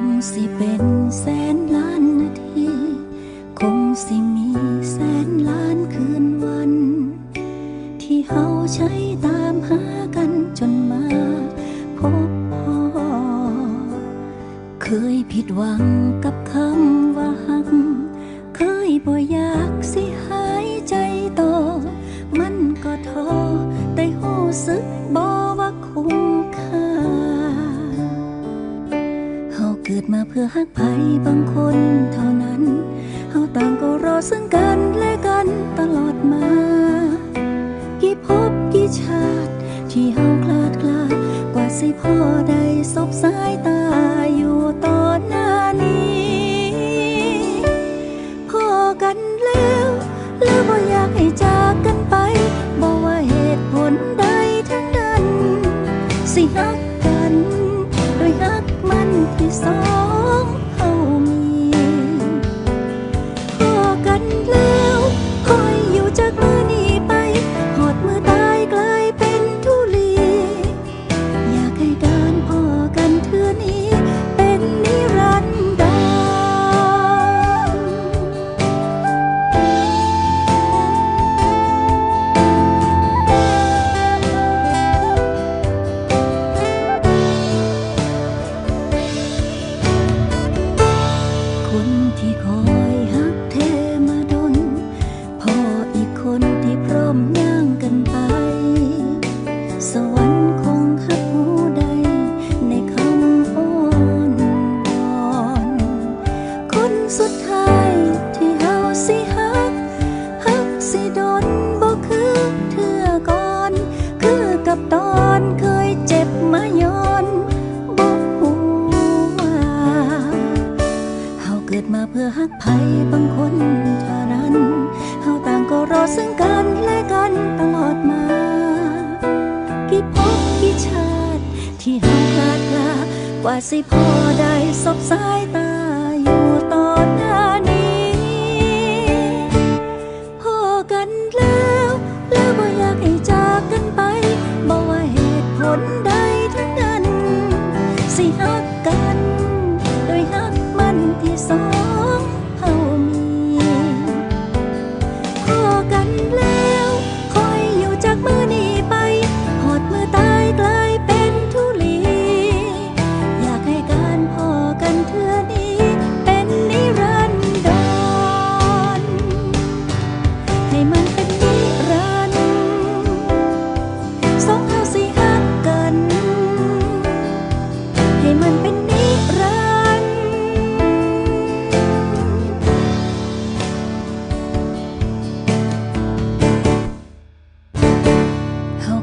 งสิเป็นแสนล้านนาที คงสิมีแสนล้านคืนวัน ที่เฮาใช้ตามหากันจนมา พบพ่อ เคยผิดหวังกับคำว่าหัก เคยบ่อย มาเพื่อหักใครบางคนเท่านั้นเฮาต่างก็รอซึ่งกันและกันตลอดมา กี่ภพกี่ชาติ ที่เฮาคลาดคลาดกว่าสิพ่อได้สบสายตาอยู่ตอนหน้านี้พอกันแล้วแล้วบ่อยากให้จากกันไปบ่ว่าเหตุผลใดทั้งนั้น สิฮักกัน โดยฮักมันที่สอง อยฮักเทมาดนพออีกคนที่พร้อมย่างกันไป สวรรค์คงฮักหูใด ในคำอ้อนวอนคนสุดท้ายที่เฮาสิฮักฮักสิดน มาเพื่อฮักไผบางคนเท่านั้นเฮาต่างก็รอซึ่งกันและกันตลอดมา กี่ภพกี่ชาติ ที่เฮาคลาดลากว่าสิพอได้สบสายตาอยู่ตอนหน้านี้พอกันแล้ว แล้วบ่อยากให้จากกันไปบ่ว่าเหตุผลใดทั้งนั้น สิฮักกัน ที่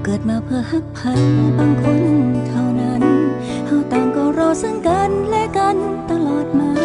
เกิดมาเพื่อฮักไผบางคนเท่านั้นเฮาต่างก็รอซึ่งกันและกันตลอดมา